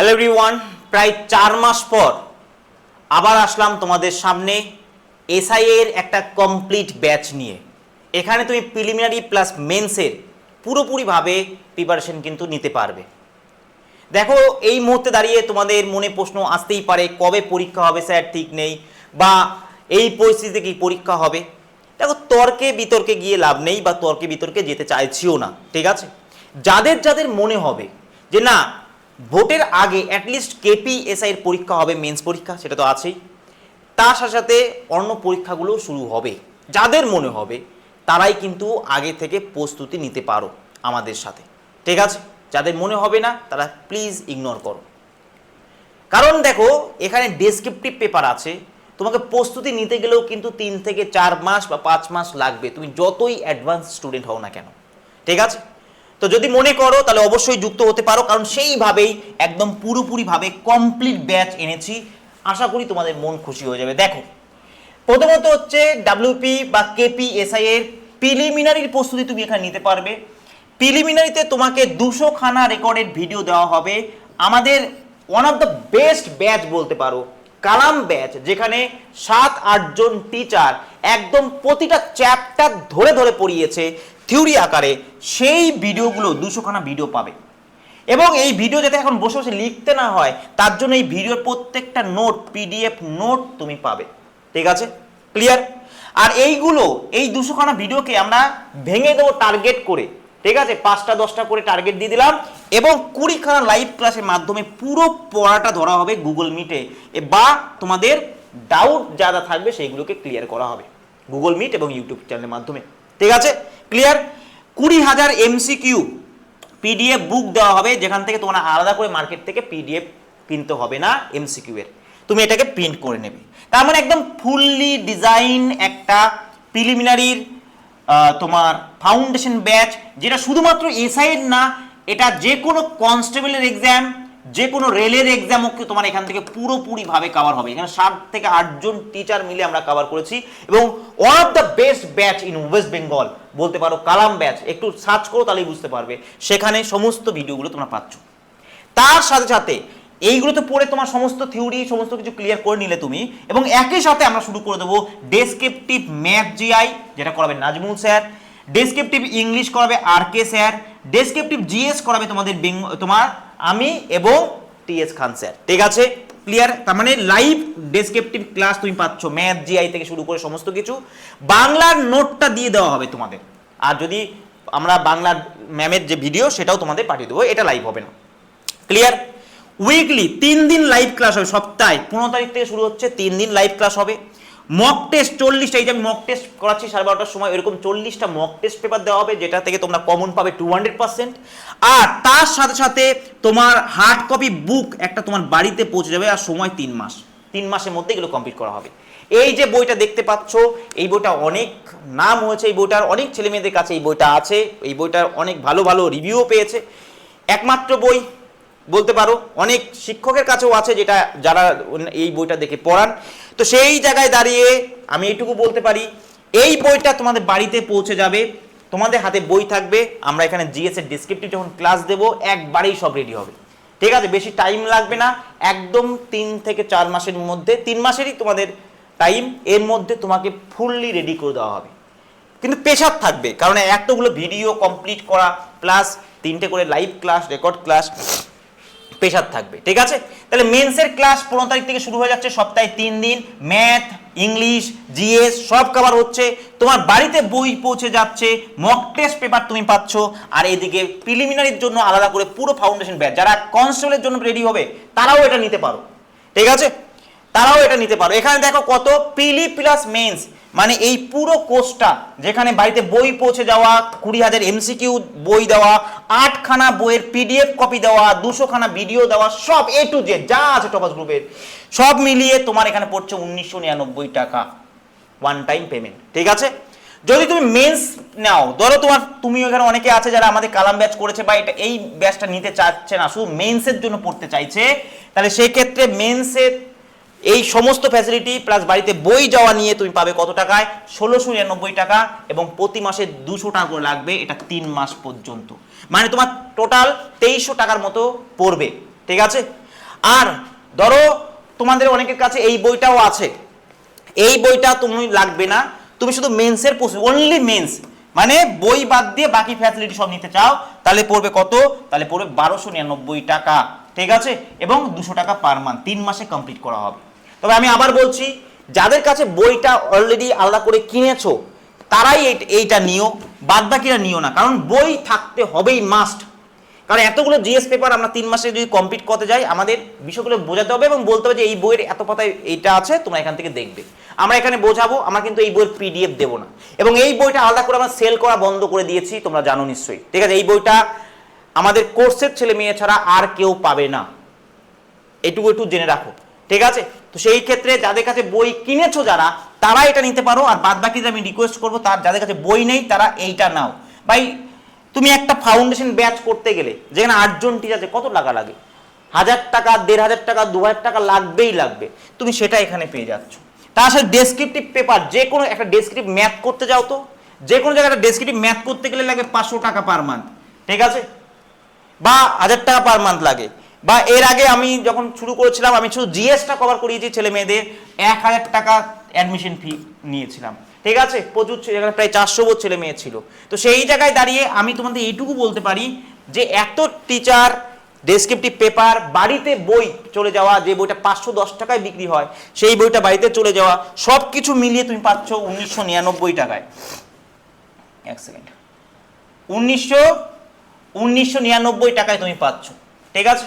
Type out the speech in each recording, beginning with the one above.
Hello everyone প্রায় চার মাস পর আবার আসলাম তোমাদের সামনে এসআই এর একটা কমপ্লিট ব্যাচ নিয়ে। এখানে তুমি প্রিলিমিনারি প্লাস মেন্সের পুরোপুরিভাবে প্রিপারেশন কিন্তু নিতে পারবে। দেখো, এই মুহূর্তে দাঁড়িয়ে তোমাদের মনে প্রশ্ন আসতেই পারে, কবে পরীক্ষা হবে স্যার, ঠিক নেই, বা এই পরিস্থিতিতে কি পরীক্ষা হবে? দেখো, তর্কে বিতর্কে গিয়ে লাভ নেই, বা তর্কে বিতর্কে যেতে চাইছিও না, ঠিক আছে? যাদের যাদের মনে হবে যে না ভোটের আগে অ্যাটলিস্ট কেপি এসআই এর পরীক্ষা হবে মেন্স পরীক্ষা, সেটা তো আছেই। তার সাথে সাথে অন্য পরীক্ষাগুলো শুরু হবে। যাদের মনে হবে, তারাই কিন্তু আগে থেকে প্রস্তুতি নিতে পারো আমাদের সাথে। ঠিক আছে? যাদের মনে হবে না, তারা প্লিজ ইগনোর করো। কারণ দেখো, এখানে ডেসক্রিপটিভ পেপার আছে। তোমাকে প্রস্তুতি নিতে গেলেও কিন্তু তিন থেকে চার মাস বা পাঁচ মাস লাগবে। তুমি যতই অ্যাডভান্স স্টুডেন্ট হও না কেন। ঠিক আছে? তো যদি মনে করো, তাহলে অবশ্যই যুক্ত হতে পারো, কারণ সেইভাবেই একদম পুরোপুরিভাবে কমপ্লিট ব্যাচ এনেছি। আশা করি তোমাদের মন খুশি হয়ে যাবে। দেখো, প্রথমত হচ্ছে ডাব্লিউপি বা কেপি এসআই এর প্রিলিমিনারির প্রস্তুতি তুমি এখানে নিতে পারবে। প্রিলিমিনারিতে তোমাকে দুশো খানা রেকর্ডেড ভিডিও দেওয়া হবে। আমাদের one of the best batch বলতে পারো। কালাম ব্যাচ, যেখানে সাত আটজন টিচার একদম প্রতিটা চ্যাপ্টার ধরে ধরে পড়িয়েছে থিওরি আকারে, সেই ভিডিওগুলো দুশোখানা ভিডিও পাবে। এবং এই ভিডিও যাতে এখন বসে বসে লিখতে না হয়, তার জন্য এই ভিডিওর প্রত্যেকটা নোট পিডিএফ নোট তুমি পাবে। ঠিক আছে? ক্লিয়ার আর এইগুলো, এই দুশোখানা ভিডিওকে আমরা ভেঙে দেবো টার্গেট করে। ঠিক আছে, পাঁচটা, দশটা করে টার্গেট দিয়ে দিলাম। এবং কুড়িখানা লাইভ ক্লাসের মাধ্যমে পুরো পড়াটা ধরা হবে গুগল মিটে বা তোমাদের ডাউট যারা থাকবে সেইগুলোকে ক্লিয়ার করা হবে গুগল মিট এবং ইউটিউব চ্যানেলের মাধ্যমে। ঠিক আছে? ক্লিয়ার কুড়ি হাজার এমসিকিউ পিডিএফ বুক দেওয়া হবে, যেখান থেকে তোমরা আলাদা করে মার্কেট থেকে পিডিএফ কিনতে হবে না এমসিকিউ এর তুমি এটাকে প্রিন্ট করে নেবে। তার মানে একদম ফুললি ডিজাইন একটা প্রিলিমিনারির তোমার ফাউন্ডেশন ব্যাচ যেটা শুধুমাত্র এসআইয়ের না, এটা যে কোনো কনস্টেবলের এক্সাম যে কোনো রেলের এক্সামও তোমার এখান থেকে পুরোপুরিভাবে কভার হবে। এখানে সাত থেকে আটজন টিচার মিলে আমরা কভার করেছি এবং one of the best batch in West Bengal বলতে পারো কালাম ব্যাচ একটু সার্চ করো তাহলেই বুঝতে পারবে। সেখানে সমস্ত ভিডিওগুলো তোমরা পাচ্ছ। তার সাথে সাথে এইগুলো তো পড়ে তোমার সমস্ত থিওরি সমস্ত কিছু ক্লিয়ার করে নিলে তুমি। এবং একই সাথে আমরা শুরু করে দেবো ডেসক্রিপটিভ ম্যাথ জিআই যেটা করাবে নাজমুল স্যার। ডেসক্রিপটিভ ইংলিশ করাবে আর কে স্যার। ডেসক্রিপটিভ জিএস করাবে তোমাদের তোমার আমি এবং টিএস খান স্যার। ঠিক আছে? ক্লিয়ার তার মানে লাইভ ডেসক্রিপটিভ ক্লাস তুমি পাচ্ছ ম্যাথ জিআই থেকে শুরু করে সমস্ত কিছু। বাংলার নোটটা দিয়ে দেওয়া হবে তোমাদের। আর যদি আমরা বাংলার ম্যামের যে ভিডিও সেটাও তোমাদের পাঠিয়ে দেবো। এটা লাইভ হবে না। ক্লিয়ার উইকলি তিন দিন লাইভ ক্লাস হবে, সপ্তাহে। পনেরো তারিখ থেকে শুরু হচ্ছে, তিন দিন লাইভ ক্লাস হবে। মক টেস্ট চল্লিশটা, এই যে আমি মক টেস্ট করাচ্ছি সাড়ে বারোটার সময়, এরকম চল্লিশটা মক টেস্ট পেপার দেওয়া হবে, যেটা থেকে তোমরা কমন পাবে টু হান্ড্রেড পার্সেন্ট আর তার সাথে সাথে তোমার হার্ড কপি বুক একটা তোমার বাড়িতে পৌঁছে যাবে, আর সময় তিন মাস। তিন মাসের মধ্যে এগুলো কমপ্লিট করা হবে। এই যে বইটা দেখতে পাচ্ছ, এই বইটা অনেক নাম হয়েছে এই বইটার, অনেক ছেলে মেয়েদের কাছে এই বইটা আছে, এই বইটার অনেক ভালো ভালো রিভিউও পেয়েছে। একমাত্র বই বলতে পারো, অনেক শিক্ষকের কাছেও আছে যেটা যারা এই বইটা দেখে পড়ান। তো সেই জায়গায় দাঁড়িয়ে আমি এইটুকু বলতে পারি, এই বইটা তোমাদের বাড়িতে পৌঁছে যাবে, তোমাদের হাতে বই থাকবে, আমরা এখানে জিএস এর ডিসক্রিপটিভ যখন ক্লাস দেবো, একবারেই সব রেডি হবে। ঠিক আছে? বেশি টাইম লাগবে না, একদম তিন থেকে চার মাসের মধ্যে, তিন মাসেরই তোমাদের টাইম এর মধ্যে তোমাকে ফুললি রেডি করে দেওয়া হবে। কিন্তু পেশার থাকবে, কারণ এতগুলো ভিডিও কমপ্লিট করা প্লাস তিনটে করে লাইভ ক্লাস রেকর্ড ক্লাস পেশার থাকবে, ঠিক আছে? তাহলে মেন্সের ক্লাস পনেরো তারিখ থেকে শুরু হয়ে যাচ্ছে, সপ্তাহে তিন দিন ম্যাথ ইংলিশ জিএস সব কভার হচ্ছে। তোমার বাড়িতে বই পৌঁছে যাচ্ছে মক টেস্ট পেপার তুমি পাচ্ছ, আর এদিকে প্রিলিমিনারির জন্য আলাদা করে পুরো ফাউন্ডেশন ব্যাচ যারা কনস্টেবলের জন্য রেডি হবে, তারাও এটা নিতে পারো, ঠিক আছে? তারাও এটা নিতে পারো। এখানে দেখো কত পিলি প্লাস মেন্স মানে এই পুরো কোর্সটা, যেখানে বাড়িতে বই পৌঁছে যাওয়া, কুড়ি হাজার এমসিকিউ বই দেওয়া, আটখানা বইয়ের পিডিএফ কপি দেওয়া, দুশোখানা ভিডিও দেওয়া, সব এ টু জেড যা আছে টপাস গ্রুপের সব মিলিয়ে তোমার এখানে পড়ছে উনিশশো নিরানব্বই টাকা ওয়ান টাইম পেমেন্ট ঠিক আছে? যদি তুমি মেন্স নাও, ধরো তোমার, তুমি এখানে অনেকে আছে যারা আমাদের কালাম ব্যাচ করেছে বা এটা, এই ব্যাচটা নিতে চাচ্ছে না, শুধু মেন্সের জন্য পড়তে চাইছে, তাহলে সেই ক্ষেত্রে মেন্সের এই সমস্ত ফ্যাসিলিটি প্লাস বাড়িতে বই যাওয়া নিয়ে তুমি পাবে কত টাকায়? ষোলোশো নিরানব্বই টাকা এবং প্রতি মাসে দুশো টাকা করে লাগবে এটা তিন মাস পর্যন্ত। মানে তোমার টোটাল তেইশশো টাকার মতো পড়বে, ঠিক আছে? আর ধরো তোমাদের অনেকের কাছে এই বইটাও আছে। এই বইটা তুমি লাগবে না, তুমি শুধু মেন্সের অনলি মেন্স মানে বই বাদ দিয়ে বাকি ফ্যাসিলিটি সব নিতে চাও, তাহলে পড়বে কত? তাহলে পড়বে বারোশো নিরানব্বই টাকা, ঠিক আছে? এবং দুশো টাকা পার মান্থ তিন মাসে কমপ্লিট করা হবে। তবে আমি আবার বলছি, যাদের কাছে বইটা অলরেডি আলাদা করে কিনেছো, তারাই এই- এইটা নিও বাদ বাকিরা নিও না। কারণ বই থাকতে হবেই মাস্ট কারণ এতগুলো জিএস পেপার আমরা তিন মাসে যদি কমপ্লিট করতে যাই, আমাদের বিষয়গুলো বোঝাতে হবে এবং বলতে হবে যে এই বইয়ের এত পাতায় এইটা আছে, তোমরা এখান থেকে দেখবে। আমরা এখানে বোঝাবো, আমরা কিন্তু এই বইয়ের পিডিএফ দেবো না। এবং এই বইটা আলাদা করে আমরা সেল করা বন্ধ করে দিয়েছি, তোমরা জানো নিশ্চয়ই। ঠিক আছে, এই বইটা আমাদের কোর্সের ছেলে মেয়ে ছাড়া আর কেউ পাবে না। এটুকু একটু জেনে রাখো। ঠিক আছে? তো সেই ক্ষেত্রে যাদের কাছে বই কিনেছো যারা, তারা এটা নিতে পারো, আর বাদ বাকি আমি রিকোয়েস্ট করব, তার যাদের কাছে বই নেই, তারা এইটা নাও। ভাই, তুমি একটা ফাউন্ডেশন ব্যাচ করতে গেলে, যেখানে আটজন টিচার কত টাকা লাগে? হাজার টাকা, দেড় হাজার টাকা, দু হাজার টাকা লাগবেই লাগবে। তুমি সেটা এখানে পেয়ে যাচ্ছ। তার সাথে ডেসক্রিপটিভ পেপার যে কোনো একটা ডেসক্রিপটিভ ম্যাথ করতে যাও তো, যে কোনো জায়গায় একটা ডেসক্রিপটিভ ম্যাথ করতে গেলে লাগবে পাঁচশো টাকা পার মান্থ ঠিক আছে? বা হাজার টাকা পার মান্থ লাগে। বা এর আগে আমি যখন শুরু করেছিলাম, আমি শুধু জিএসটা কভার করিয়েছি ছেলে মেয়েদের, এক হাজার টাকা অ্যাডমিশন ফি নিয়েছিলাম। ঠিক আছে? প্রচুর প্রায় চারশো বোধ ছেলে মেয়ে ছিল। তো সেই জায়গায় দাঁড়িয়ে আমি তোমাদের এইটুকু বলতে পারি যে এত টিচার ডেসক্রিপটিভ পেপার বাড়িতে বই চলে যাওয়া, যে বইটা পাঁচশো দশ টাকায় বিক্রি হয়, সেই বইটা বাড়িতে চলে যাওয়া সব কিছু মিলিয়ে তুমি পাচ্ছ উনিশশো নিরানব্বই টাকায়। এক সেকেন্ড উনিশশো উনিশশো নিরানব্বই টাকায় তুমি পাচ্ছ। ঠিক আছে?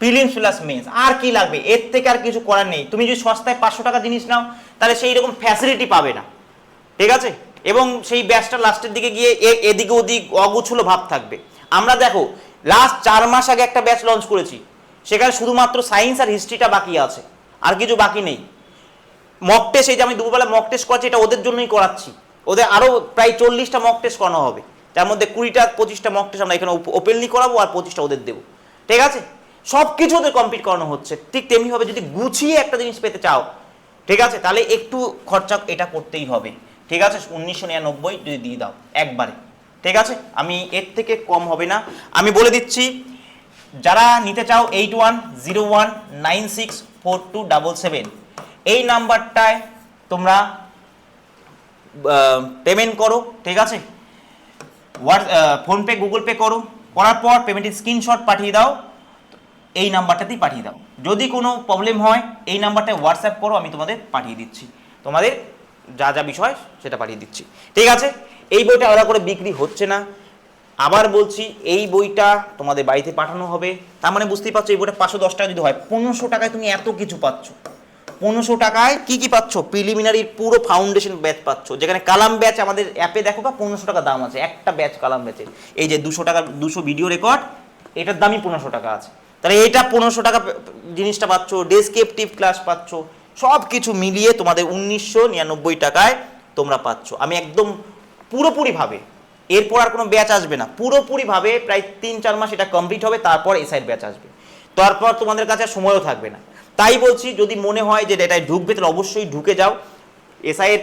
প্রিলিমস প্লাস মেন্স আর কি লাগবে? এর থেকে আর কিছু করার নেই। তুমি যদি সস্তায় পাঁচশো টাকা জিনিস নাও, তাহলে সেই রকম ফ্যাসিলিটি পাবে না। ঠিক আছে? এবং সেই ব্যাচটা লাস্টের দিকে গিয়ে এদিকে ওদিক অগুছলো ভাব থাকবে। আমরা দেখো লাস্ট চার মাস আগে একটা ব্যাচ লঞ্চ করেছি। সেখানে শুধুমাত্র সায়েন্স আর হিস্ট্রিটা বাকি আছে। আর কিছু বাকি নেই। মক টেস্ট এই যে আমি দুপুরবেলা মক টেস্ট করাচ্ছি, এটা ওদের জন্যই করাচ্ছি। ওদের আরও প্রায় চল্লিশটা মক টেস্ট করানো হবে। তার মধ্যে কুড়িটা, পঁচিশটা মক টেস্ট আমরা এখানে ওপেনলি করাবো আর পঁচিশটা ওদের দেবো। ঠিক আছে? সব কিছু ওদের কমপ্লিট করানো হচ্ছে। ঠিক তেমনিভাবে যদি গুছিয়ে একটা জিনিস পেতে চাও, ঠিক আছে? তাহলে একটু খরচা এটা করতেই হবে। ঠিক আছে? উনিশশো নিরানব্বই যদি দিয়ে দাও, একবারে। ঠিক আছে? আমি এর থেকে কম হবে না। আমি বলে দিচ্ছি, যারা নিতে চাও eight one zero one nine six four two double seven এই নাম্বারটায় তোমরা পেমেন্ট করো, ঠিক আছে? হোয়াটস ফোনপে গুগল পে করো। করার পর পেমেন্টের স্ক্রিনশট পাঠিয়ে দাও। এই নাম্বারটাতেই পাঠিয়ে দাও। যদি কোনো প্রবলেম হয়, এই নাম্বারটায় হোয়াটসঅ্যাপ করো, আমি তোমাদের পাঠিয়ে দিচ্ছি। তোমাদের যা যা বিষয়, সেটা পাঠিয়ে দিচ্ছি। ঠিক আছে? এই বইটা আলাদা করে বিক্রি হচ্ছে না। আবার বলছি, এই বইটা তোমাদের বাড়িতে পাঠানো হবে। তার মানে বুঝতেই পারছ, এই বইটা পাঁচশো দশ টাকা যদি হয়, পনেরোশো টাকায় তুমি এত কিছু পাচ্ছ। পনেরোশো টাকায় কি কি পাচ্ছ? প্রিলিমিনারির পুরো ফাউন্ডেশন ব্যাচ পাচ্ছ। যেখানে কালাম ব্যাচ আমাদের অ্যাপে দেখো বা পনেরোশো টাকা দাম আছে। একটা ব্যাচ কালাম ব্যাচের এই যে দুশো টাকা, দুশো ভিডিও রেকর্ড এটার দামই পনেরোশো টাকা আছে। তাহলে এইটা পনেরোশো টাকা জিনিসটা পাচ্ছ ডেসক্রিপটিভ ক্লাস পাচ্ছ সব কিছু মিলিয়ে তোমাদের উনিশশো নিরানব্বই টাকায় তোমরা পাচ্ছ। আমি একদম পুরোপুরিভাবে, এরপর আর কোনো ব্যাচ আসবে না, পুরোপুরিভাবে প্রায় তিন চার মাস এটা কমপ্লিট হবে, তারপর এসআইয়ের ব্যাচ আসবে। তারপর তোমাদের কাছে সময়ও থাকবে না। তাই বলছি, যদি মনে হয় যে এটায় ঢুকবে, তাহলে অবশ্যই ঢুকে যাও। এসআইয়ের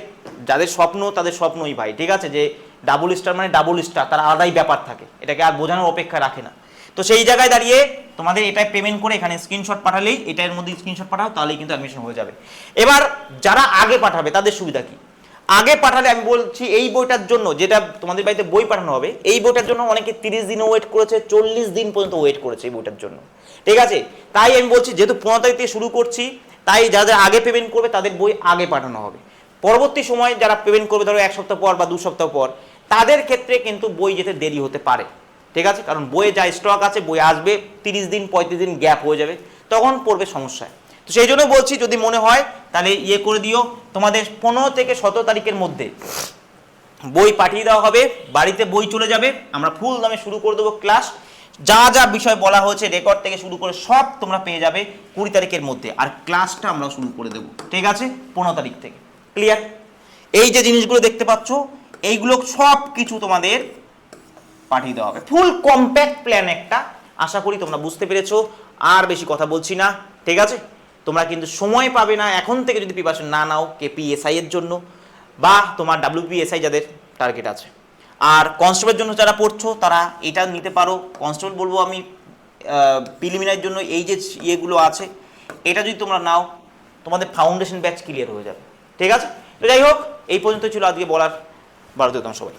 যাদের স্বপ্ন, তাদের স্বপ্নই ভাই, ঠিক আছে? যে ডাবল স্টার মানে ডাবল স্টার তার আলাদাই ব্যাপার থাকে। এটাকে আর বোঝানোর অপেক্ষা রাখে না। তো সেই জায়গায় দাঁড়িয়ে তোমাদের এটাই পেমেন্ট করে এখানে স্ক্রিনশট পাঠালেই এটার মধ্যে স্ক্রিনশট পাঠাও, তাহলেই কিন্তু অ্যাডমিশন হয়ে যাবে। এবার যারা আগে পাঠাবে, তাদের সুবিধা কি? আগে পাঠালে আমি বলছি এই বইটার জন্য, যেটা তোমাদের বাড়িতে বই পাঠানো হবে, এই বইটার জন্য অনেকে তিরিশ দিনও ওয়েট করেছে, চল্লিশ দিন পর্যন্ত ওয়েট করেছে এই বইটার জন্য। ঠিক আছে? তাই আমি বলছি, যেহেতু পনেরো তারিখ থেকে শুরু করছি, তাই যাদের আগে পেমেন্ট করবে, তাদের বই আগে পাঠানো হবে। পরবর্তী সময় যারা পেমেন্ট করবে, ধরো এক সপ্তাহ পর বা দু সপ্তাহ পর, তাদের ক্ষেত্রে কিন্তু বই যেতে দেরি হতে পারে। ঠিক আছে? কারণ বইয়ে যা স্টক আছে, বই আসবে, তিরিশ দিন, পঁয়ত্রিশ দিন গ্যাপ হয়ে যাবে, তখন পড়বে সমস্যায়। তো সেই জন্য বলছি, যদি মনে হয়, তাহলে ইয়ে করে দিও। তোমাদের পনেরো থেকে সতেরো তারিখের মধ্যে বই পাঠিয়ে দেওয়া হবে, বাড়িতে বই চলে যাবে, আমরা ফুল দামে শুরু করে দেবো ক্লাস যা যা বিষয় বলা হয়েছে রেকর্ড থেকে শুরু করে সব তোমরা পেয়ে যাবে কুড়ি তারিখের মধ্যে। আর ক্লাসটা আমরা শুরু করে দেবো, ঠিক আছে? পনেরো তারিখ থেকে। ক্লিয়ার এই যে জিনিসগুলো দেখতে পাচ্ছ, এইগুলো সব কিছু তোমাদের পাঠিয়ে দেওয়া হবে। ফুল কম্প্যাক্ট প্ল্যান একটা। আশা করি তোমরা বুঝতে পেরেছ। আর বেশি কথা বলছি না, ঠিক আছে? তোমরা কিন্তু সময় পাবে না এখন থেকে যদি প্রিপারেশন না নাও কেপিএসআই এর জন্য বা তোমার ডাব্লিউপিএসআই যাদের টার্গেট আছে। আর কনস্টেবলের জন্য যারা পড়ছো, তারা এটা নিতে পারো। কনস্টেবল বলব আমি প্রিলিমিনারির জন্য এই যে ইয়েগুলো আছে, এটা যদি তোমরা নাও, তোমাদের ফাউন্ডেশন ব্যাচ ক্লিয়ার হয়ে যাবে। ঠিক আছে? তো যাই হোক, এই পর্যন্ত ছিল আজকে বলার ভারতীয়তম সবাই।